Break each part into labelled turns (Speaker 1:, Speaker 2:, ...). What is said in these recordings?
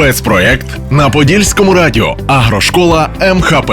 Speaker 1: Спецпроєкт на Подільському радіо Агрошкола МХП.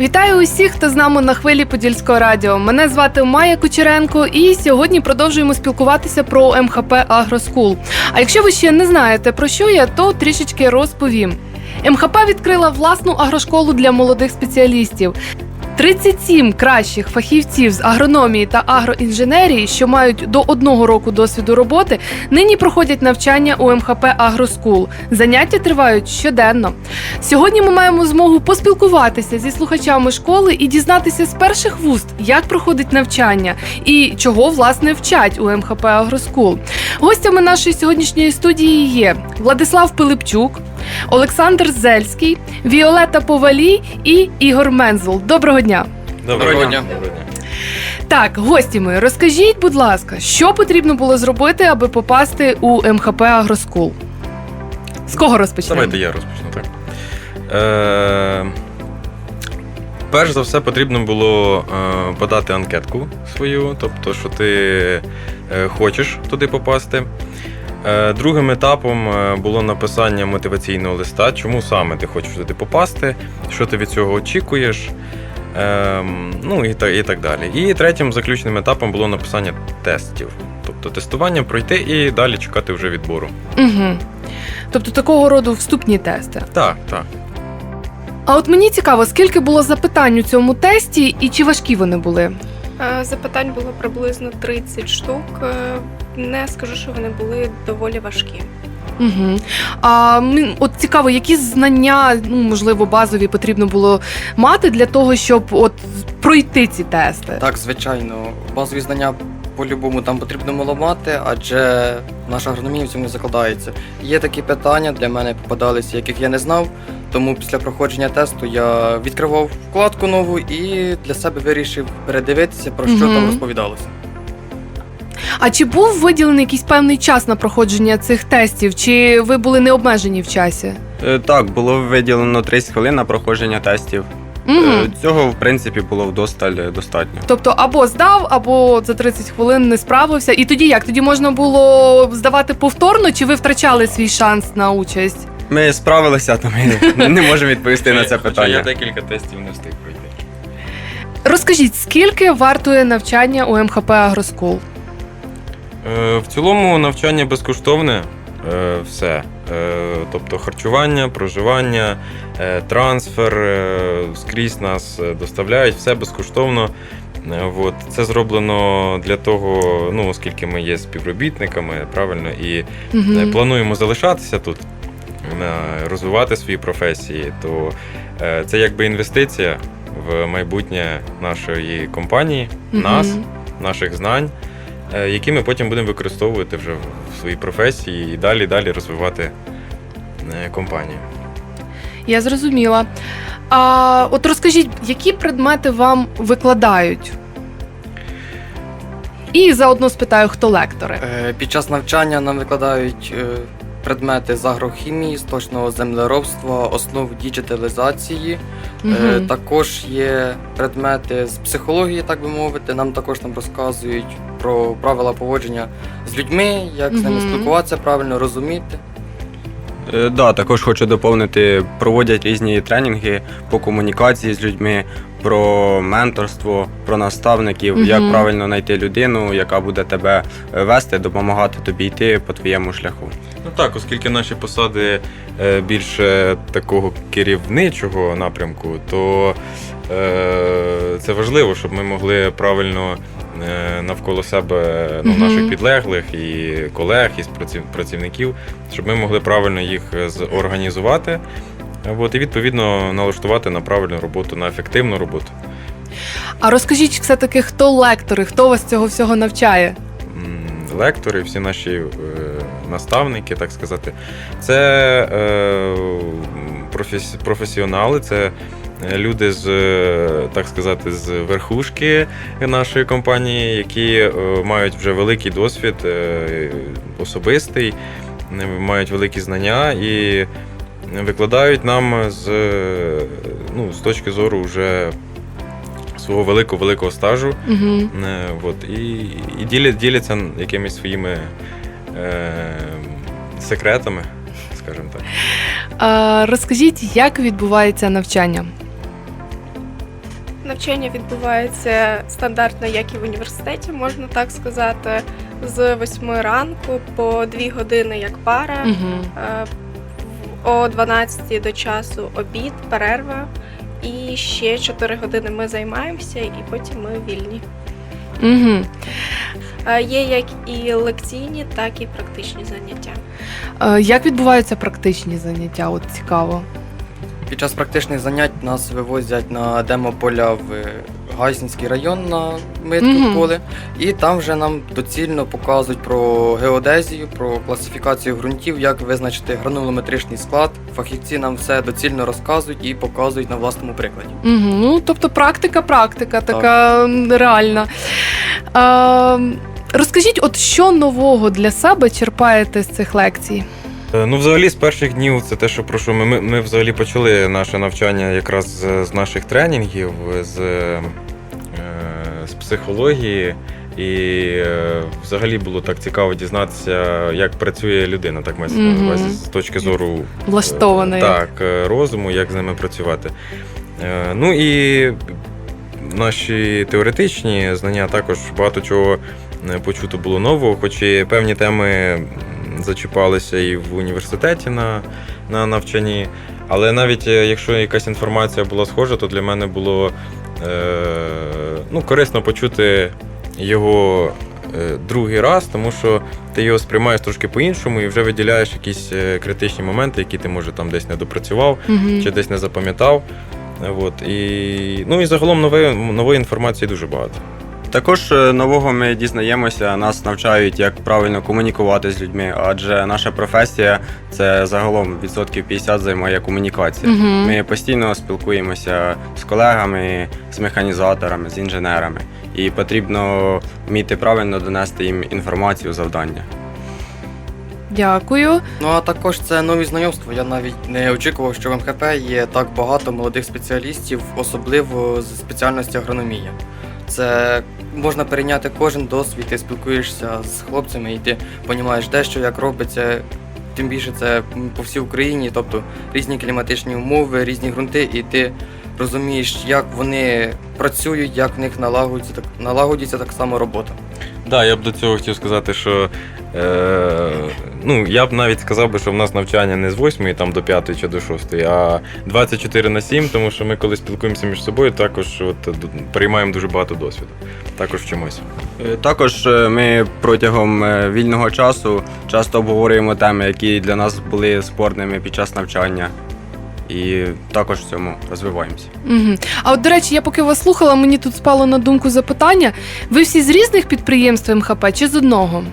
Speaker 2: Вітаю усіх, хто з нами на хвилі Подільського радіо. Мене звати Майя Кучеренко, і сьогодні продовжуємо спілкуватися про МХП Агроскул. А якщо ви ще не знаєте про що я, то трішечки розповім. МХП відкрила власну агрошколу для молодих спеціалістів. 37 кращих фахівців з агрономії та агроінженерії, що мають до одного року досвіду роботи, нині проходять навчання у МХП Агроскул. Заняття тривають щоденно. Сьогодні ми маємо змогу поспілкуватися зі слухачами школи і дізнатися з перших вуст, як проходить навчання і чого власне вчать у МХП Агроскул. Гостями нашої сьогоднішньої студії є Владислав Пилипчук, Олександр Зельський, Віолета Повалій і Ігор Мензул. Доброго дня!
Speaker 3: Доброго дня.
Speaker 2: Так, гості мої, розкажіть, будь ласка, що потрібно було зробити, аби попасти у МХП Агроскул? З кого розпочнемо?
Speaker 3: Давайте я розпочну так. Е, перш за все, потрібно було е, подати анкетку свою, тобто, що ти е, хочеш туди попасти. Е, другим етапом е, було написання мотиваційного листа, чому саме ти хочеш туди попасти, що ти від цього очікуєш. Ем, ну і так, і так далі. І третім заключним етапом було написання тестів. Тобто тестування пройти і далі чекати вже відбору.
Speaker 2: Угу. Тобто такого роду вступні тести.
Speaker 3: Так, так.
Speaker 2: А от мені цікаво, скільки було запитань у цьому тесті і чи важкі вони були?
Speaker 4: Е, Запитань було приблизно 30 штук. Е, Не скажу, що вони були доволі важкі.
Speaker 2: Угу. А от цікаво, які знання, ну можливо, базові потрібно було мати для того, щоб от пройти ці тести.
Speaker 5: Так, звичайно, базові знання по-любому там потрібно було мати, адже наша агрономія в цьому не закладається. Є такі питання для мене попадалися, яких я не знав. Тому після проходження тесту я відкривав вкладку нову і для себе вирішив передивитися, про що
Speaker 2: Мгм.
Speaker 5: там розповідалося.
Speaker 2: А чи був виділений якийсь певний час на проходження цих тестів, чи ви були не обмежені в часі?
Speaker 6: Е, Так, було виділено 30 хвилин на проходження тестів. Е, Цього, в принципі, було вдосталь е, достатньо.
Speaker 2: Тобто або здав, або за 30 хвилин не справився. І тоді як? Тоді можна було здавати повторно, чи ви втрачали свій шанс на участь?
Speaker 6: Ми справилися, то ми не можемо відповісти на це
Speaker 3: Хоча Я
Speaker 6: питання.
Speaker 3: декілька тестів не встиг пройти.
Speaker 2: Розкажіть, скільки вартує навчання у МХП Агроскул?
Speaker 3: Е, В цілому навчання безкоштовне. е, Все. Е, Тобто харчування, проживання, е, трансфер, е, скрізь нас е, доставляють, все безкоштовно. Е, От. Це зроблено для того, ну, оскільки ми є співробітниками, правильно, і е,
Speaker 2: Угу.
Speaker 3: плануємо залишатися тут, розвивати свої професії, то е, це якби інвестиція в майбутнє нашої компанії, нас, наших знань, е, які ми потім будемо використовувати вже в своїй професії і далі далі розвивати е, компанію.
Speaker 2: Я зрозуміла. А от розкажіть, які предмети вам викладають? І заодно спитаю, хто лектори.
Speaker 5: Е, Під час навчання нам викладають е, предмети з агрохімії, з точного землеробства, основ діджиталізації. Е, Також є предмети з психології, так би мовити. Нам також там розказують про правила поводження з людьми, як з ними
Speaker 2: Мгм.
Speaker 5: спілкуватися, правильно розуміти.
Speaker 6: Е, Да, також хочу доповнити, проводять різні тренінги по комунікації з людьми, про менторство, про наставників,
Speaker 2: Мгм.
Speaker 6: як правильно знайти людину, яка буде тебе е, вести, допомагати тобі йти по твоєму шляху.
Speaker 3: Ну так, оскільки наші посади е, більше такого керівничого напрямку, то е, це важливо, щоб ми могли правильно е, навколо себе ну, наших підлеглих і колег, і працівників, щоб ми могли правильно їх зорганізувати. От, і відповідно налаштувати на правильну роботу, на ефективну роботу.
Speaker 2: А розкажіть все-таки, хто лектори, хто вас цього всього навчає?
Speaker 3: лектори, всі наші наставники, так сказати, це е, професі- професіонали, це е, люди з, е, так сказати, з верхушки нашої компанії, які е, мають вже великий досвід е, особистий, е, мають великі знання і викладають нам з, ну, з точки зору вже свого великого великого стажу.
Speaker 2: Угу.
Speaker 3: Е, От, і, і діля- діляться якимись своїми е, секретами, скажімо так.
Speaker 2: Розкажіть, як відбувається навчання?
Speaker 4: Навчання відбувається стандартно, як і в університеті, можна так сказати, з 8 ранку по 2 години як пара.
Speaker 2: Угу.
Speaker 4: Е, О 12 до часу обід, перерва. І ще 4 години ми займаємося, і потім ми вільні.
Speaker 2: Угу.
Speaker 4: Е, Є як і лекційні, так і практичні заняття.
Speaker 2: Е, як відбуваються практичні заняття? От цікаво.
Speaker 5: Під час практичних занять нас вивозять на демо-поля в Гайсінський район на митку
Speaker 2: Мгм.
Speaker 5: поле, і там вже нам доцільно показують про геодезію, про класифікацію ґрунтів, як визначити гранулометричний склад. Фахівці нам все доцільно розказують і показують на власному прикладі.
Speaker 2: Угу. Ну, тобто практика, практика така м, реальна. Е, розкажіть, от що нового для себе черпаєте з цих лекцій?
Speaker 3: Е, Ну, взагалі, з перших днів це те, що про що ми, ми, ми взагалі почали наше навчання якраз з, з наших тренінгів, з, е, з психології. І е, взагалі було так цікаво дізнатися, як працює людина, так мається на увазі, з точки зору
Speaker 2: Влаштованої.
Speaker 3: Так, розуму, як з ними працювати. Ну і наші теоретичні знання також багато чого е, почуто було нового, хоч і певні теми зачіпалися і в університеті на, на навчанні. Але навіть е, якщо якась інформація була схожа, то для мене було е, ну, корисно почути його е, другий раз, тому що ти його сприймаєш трошки по-іншому і вже виділяєш якісь критичні моменти, які ти може там десь не допрацював
Speaker 2: Угу.
Speaker 3: чи десь не запам'ятав. От, і, ну і загалом нової, нової інформації дуже багато.
Speaker 6: Також е, нового ми дізнаємося, нас навчають, як правильно комунікувати з людьми, адже наша професія це загалом відсотків 50 займає комунікація.
Speaker 2: Мгм.
Speaker 6: Ми постійно спілкуємося з колегами, з механізаторами, з інженерами, і потрібно вміти правильно донести їм інформацію, завдання.
Speaker 2: Дякую.
Speaker 5: Ну а також це нові знайомства. Я навіть не очікував, що в МХП є так багато молодих спеціалістів, особливо з спеціальності агрономія. Це можна перейняти кожен досвід, ти спілкуєшся з хлопцями, і ти розумієш, де що як робиться. Тим більше це по всій Україні, тобто різні кліматичні умови, різні ґрунти, і ти розумієш, як вони працюють, як в них налагодиться так, налагодиться так само робота.
Speaker 3: Да, я б до цього хотів сказати, що е, ну, я б навіть сказав би, що в нас навчання не з 8 там, до 5 чи до 6, а 24 на 7, тому що ми коли спілкуємося між собою, також от, приймаємо дуже багато досвіду. Також вчимося.
Speaker 6: Е, Також е, ми протягом е, вільного часу часто обговорюємо теми, які для нас були спорними під час навчання. І також в цьому розвиваємося.
Speaker 2: Угу. А от, до речі, я поки вас слухала, мені тут спало на думку запитання. Ви всі з різних підприємств МХП чи з одного?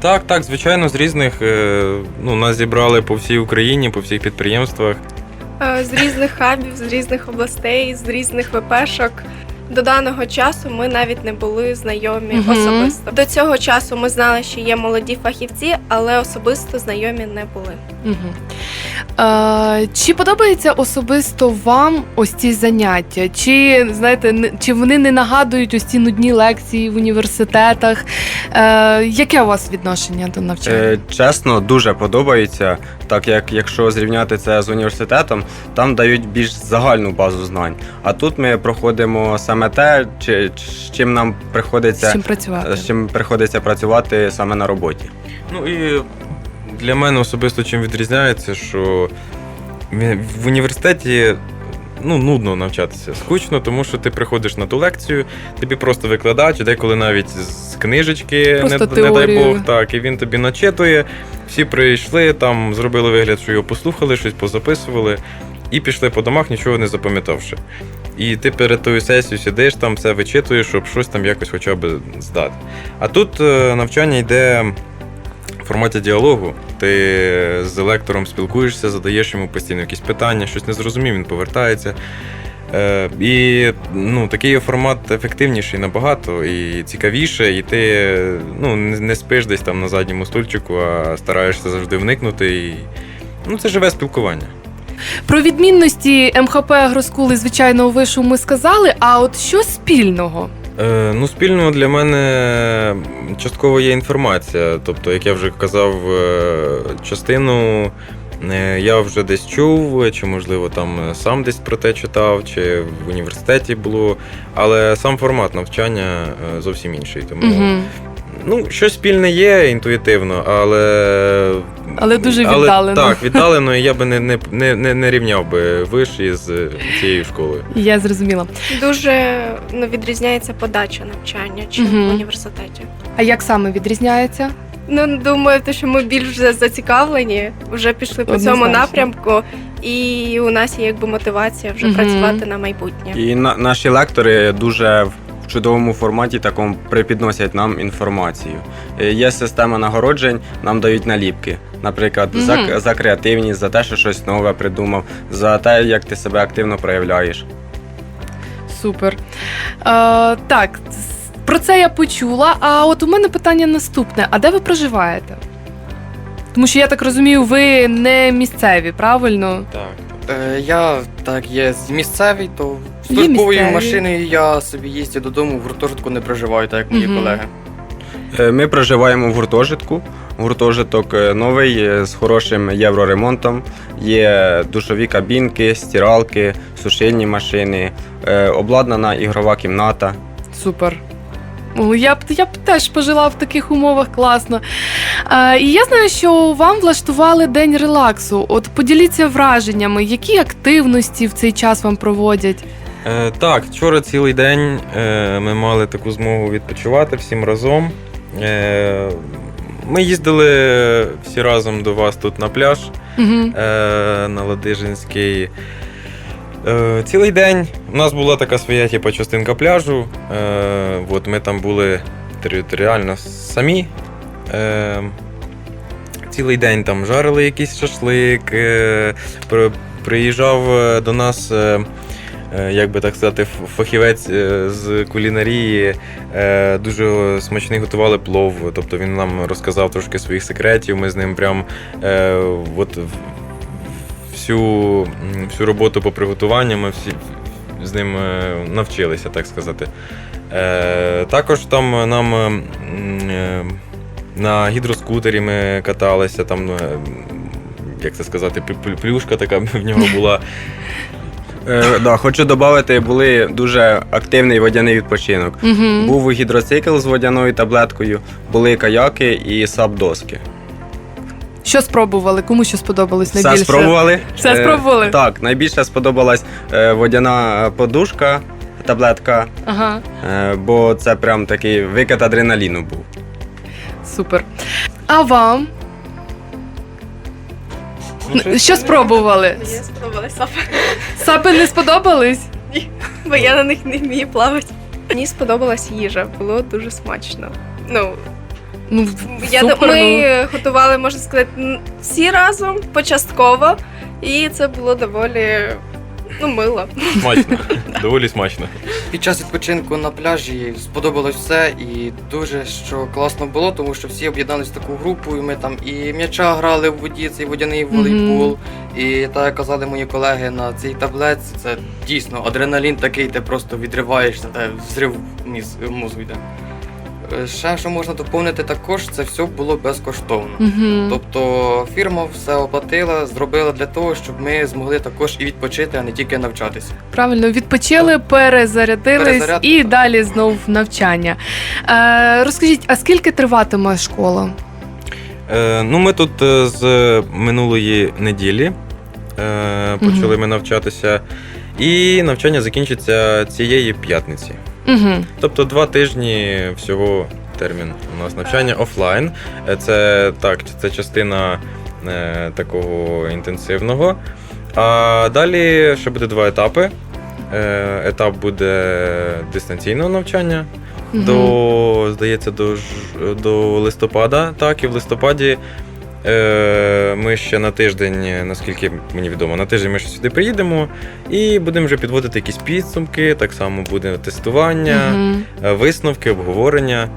Speaker 3: Так, так, звичайно, з різних. е, Ну, нас зібрали по всій Україні, по всіх підприємствах.
Speaker 4: Е, З різних хабів, з різних областей, з різних ВПшок. До даного часу ми навіть не були знайомі
Speaker 2: Мгм.
Speaker 4: особисто. До цього часу ми знали, що є молоді фахівці, але особисто знайомі не були.
Speaker 2: Угу. Е, чи подобається особисто вам ось ці заняття? Чи знаєте, не- чи вони не нагадують ось ці нудні лекції в університетах? Е, яке у вас відношення до навчання?
Speaker 6: Е, чесно, дуже подобається, так як якщо зрівняти це з університетом, там дають більш загальну базу знань. А тут ми проходимо саме те, чи, з чим нам
Speaker 2: З
Speaker 6: приходиться
Speaker 2: чим працювати?
Speaker 6: з чим приходиться працювати саме на роботі.
Speaker 3: Ну і для мене особисто чим відрізняється, що в в університеті ну, нудно навчатися. Скучно, тому що ти приходиш на ту лекцію, тобі просто викладач, деколи навіть з книжечки, не, не дай
Speaker 2: теорію.
Speaker 3: Бог, так, і він тобі начитує. Всі прийшли, там зробили вигляд, що його послухали, щось позаписували, і пішли по домах, нічого не запам'ятавши. І ти перед тою сесією сидиш, там все вичитуєш, щоб щось там якось хоча б здати. А тут е, навчання йде в форматі діалогу. Ти з лектором спілкуєшся, задаєш йому постійно якісь питання, щось не зрозумів, він повертається. Е, і ну, такий формат ефективніший набагато і цікавіше, і ти ну, не спиш десь там на задньому стульчику, а стараєшся завжди вникнути. І... Ну, це живе спілкування.
Speaker 2: Про відмінності МХП Агроскул і звичайного вишу ми сказали. А от що спільного?
Speaker 3: Е, ну, спільно для мене частково є інформація. Тобто, як я вже казав, е, частину е, я вже десь чув, чи, можливо, там е, сам десь про те читав, чи в університеті було. Але сам формат навчання зовсім інший. Тому
Speaker 2: Угу.
Speaker 3: ну, щось спільне є інтуїтивно, але.
Speaker 2: Але дуже віддалено.
Speaker 3: Так, віддалено, і я би не, не, не, не, не рівняв би виш із е, цією школою.
Speaker 2: Я зрозуміла.
Speaker 4: Дуже ну, відрізняється подача навчання, чим
Speaker 2: Мгм.
Speaker 4: в університеті.
Speaker 2: А як саме відрізняється?
Speaker 4: Ну, думаю, те, що ми більш вже зацікавлені, вже пішли по
Speaker 2: Однозначно.
Speaker 4: цьому напрямку, і у нас є якби мотивація вже
Speaker 2: Мгм.
Speaker 4: працювати на майбутнє.
Speaker 6: І на, наші лектори дуже в чудовому форматі такому припідносять нам інформацію. Е, Є система нагороджень, нам дають наліпки. Наприклад, за, за креативність, за те, що щось нове придумав, за те, як ти себе активно проявляєш.
Speaker 2: Супер. Е, так, про це я почула. А от у мене питання наступне: а де ви проживаєте? Тому що я так розумію, ви не місцеві, правильно?
Speaker 3: Так.
Speaker 5: Е, я так є з місцевий, то службовою
Speaker 2: місцеві.
Speaker 5: машиною я собі їздю додому, в гуртожитку не проживаю, так як мої
Speaker 2: Мгм.
Speaker 5: колеги.
Speaker 6: Е, Ми проживаємо в гуртожитку. Гуртожиток е, новий е, з хорошим євроремонтом. Є душові кабінки, стиралки, сушильні машини, е, обладнана ігрова кімната.
Speaker 2: Супер. О, Я б я б теж пожила в таких умовах класно. А, і я знаю, що вам влаштували день релаксу. От поділіться враженнями, які активності в цей час вам проводять.
Speaker 3: Е, так, вчора цілий день е, ми мали таку змогу відпочивати всім разом. Е, ми їздили всі разом до вас тут на пляж
Speaker 2: Угу.
Speaker 3: е, на Ладижинський. Е, цілий день у нас була така своя типу, частинка пляжу. Е, от ми там були територіально самі. Е, цілий день там жарили якийсь шашлик. Е, при- приїжджав е, до нас. Е, Як би так сказати, фахівець е, з кулінарії е, дуже смачний готували плов. Тобто він нам розказав трошки своїх секретів. Ми з ним прям е, от всю, всю роботу по приготуванню ми всі з ним е, навчилися, так сказати. Е, також там нам е, е, на гідроскутері ми каталися, там, е, як це сказати, плю- плю- плюшка така в нього була.
Speaker 6: Е, да, хочу додати, були дуже активний водяний відпочинок.
Speaker 2: Угу.
Speaker 6: Був гідроцикл з водяною таблеткою, були каяки і сап-доски.
Speaker 2: Що спробували? Кому що сподобалось
Speaker 6: Все
Speaker 2: найбільше?
Speaker 6: спробували.
Speaker 2: Все
Speaker 6: Е,
Speaker 2: спробували?
Speaker 6: Так, найбільше сподобалась е, водяна подушка, таблетка,
Speaker 2: Ага,
Speaker 6: е, бо це прям такий викид адреналіну був.
Speaker 2: супер. А вам? Що спробували?
Speaker 4: Я спробувала сапи,
Speaker 2: Сапи не сподобались?
Speaker 4: бо я на них не вмію плавати. Мені сподобалась їжа, було дуже смачно. Ну,
Speaker 2: Ну,
Speaker 4: я,
Speaker 2: супер,
Speaker 4: ми
Speaker 2: ну.
Speaker 4: готували, можна сказати, всі разом, початково, і це було доволі ну, мило.
Speaker 3: Смачно, доволі смачно.
Speaker 5: Під час відпочинку на пляжі сподобалось все і дуже що класно було, тому що всі об'єдналися в таку групу, і ми там і м'яча грали в воді, цей водяний волейбол. І так як казали мої колеги на цій таблетці, це дійсно адреналін такий, ти просто відриваєшся, та взрив міз, мозку йде. Е, Ще що можна доповнити також, це все було безкоштовно.
Speaker 2: Угу.
Speaker 5: Тобто фірма все оплатила, зробила для того, щоб ми змогли також і відпочити, а не тільки навчатися.
Speaker 2: Правильно, відпочили, перезарядились
Speaker 5: Перезарядка,
Speaker 2: і
Speaker 5: так.
Speaker 2: далі знов навчання. Е, розкажіть, а скільки триватиме школа?
Speaker 3: Е, ну, ми тут е, з минулої неділі е, почали
Speaker 2: Мгм.
Speaker 3: ми навчатися, і навчання закінчиться цієї п'ятниці.
Speaker 2: Угу.
Speaker 3: Тобто два тижні всього термін у нас навчання офлайн. Е, Це так, це частина е, такого інтенсивного. А далі ще буде два етапи. Е, етап буде дистанційного навчання до, здається, до, до листопада. Так, і в листопаді ми ще на тиждень, наскільки мені відомо, на тиждень ми ще сюди приїдемо і будемо вже підводити якісь підсумки. Так само буде тестування, е, висновки, обговорення.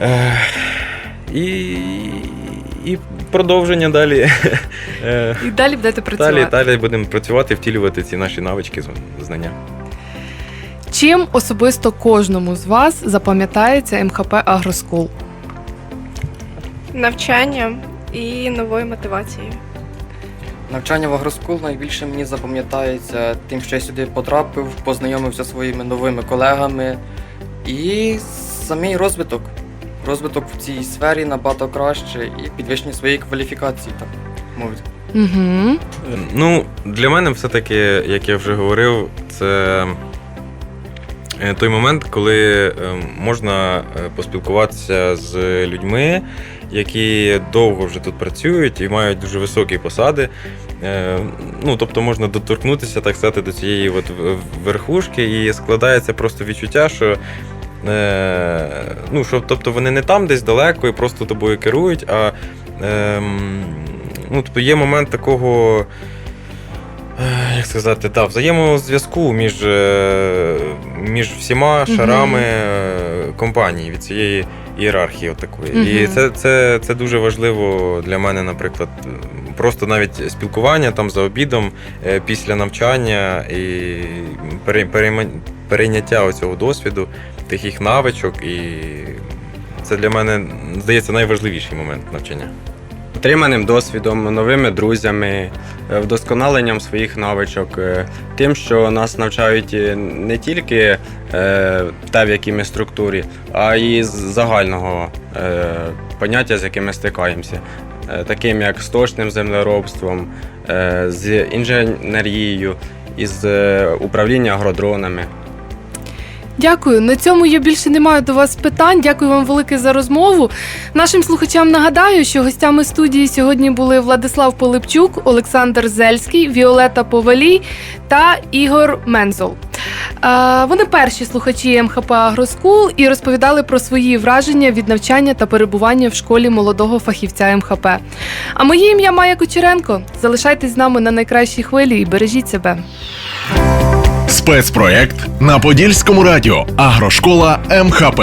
Speaker 3: Е, і, і продовження далі. Е,
Speaker 2: І далі будете працювати.
Speaker 3: Далі, далі будемо працювати, втілювати ці наші навички, знання.
Speaker 2: Чим особисто кожному з вас запам'ятається МХП Агроскул?
Speaker 4: Навчанням і новою мотивацією.
Speaker 5: Навчання в агроскул найбільше мені запам'ятається тим, що я сюди потрапив, познайомився зі своїми новими колегами і самий розвиток. Розвиток в цій сфері набагато краще і підвищення своєї кваліфікації, так мовити.
Speaker 2: Угу.
Speaker 3: Ну, для мене все-таки, як я вже говорив, це е, той момент, коли е, можна е, поспілкуватися з людьми, які довго вже тут працюють і мають дуже високі посади. Е, Ну, тобто можна доторкнутися, так сказати, до цієї от верхушки, і складається просто відчуття, що. Е, ну, що, тобто вони не там десь далеко і просто тобою керують, а ем, ну, тобто є момент такого, е, як сказати, та, взаємозв'язку між, між всіма шарами компанії від цієї ієрархії. Такої. І це, це, це дуже важливо для мене, наприклад, просто навіть спілкування там за обідом е, після навчання і перейняття цього досвіду, тих їх навичок. І це для мене здається найважливіший момент навчання.
Speaker 6: Отриманим досвідом, новими друзями, е, вдосконаленням своїх навичок, е, тим, що нас навчають е, не тільки те, в якій ми структурі, а й з загального поняття, з яким ми стикаємося, таким як з точним землеробством, з інженерією, із управління агродронами.
Speaker 2: Дякую. На цьому я більше не маю до вас питань. Дякую вам велике за розмову. Нашим слухачам нагадаю, що гостями студії сьогодні були Владислав Полипчук, Олександр Зельський, Віолета Повалій та Ігор Мензол. Вони перші слухачі МХП Агроскул і розповідали про свої враження від навчання та перебування в школі молодого фахівця МХП. А моє ім'я Майя Кучеренко. Залишайтесь з нами на найкращій хвилі і бережіть себе.
Speaker 1: Спецпроект на Подільському радіо Агрошкола МХП.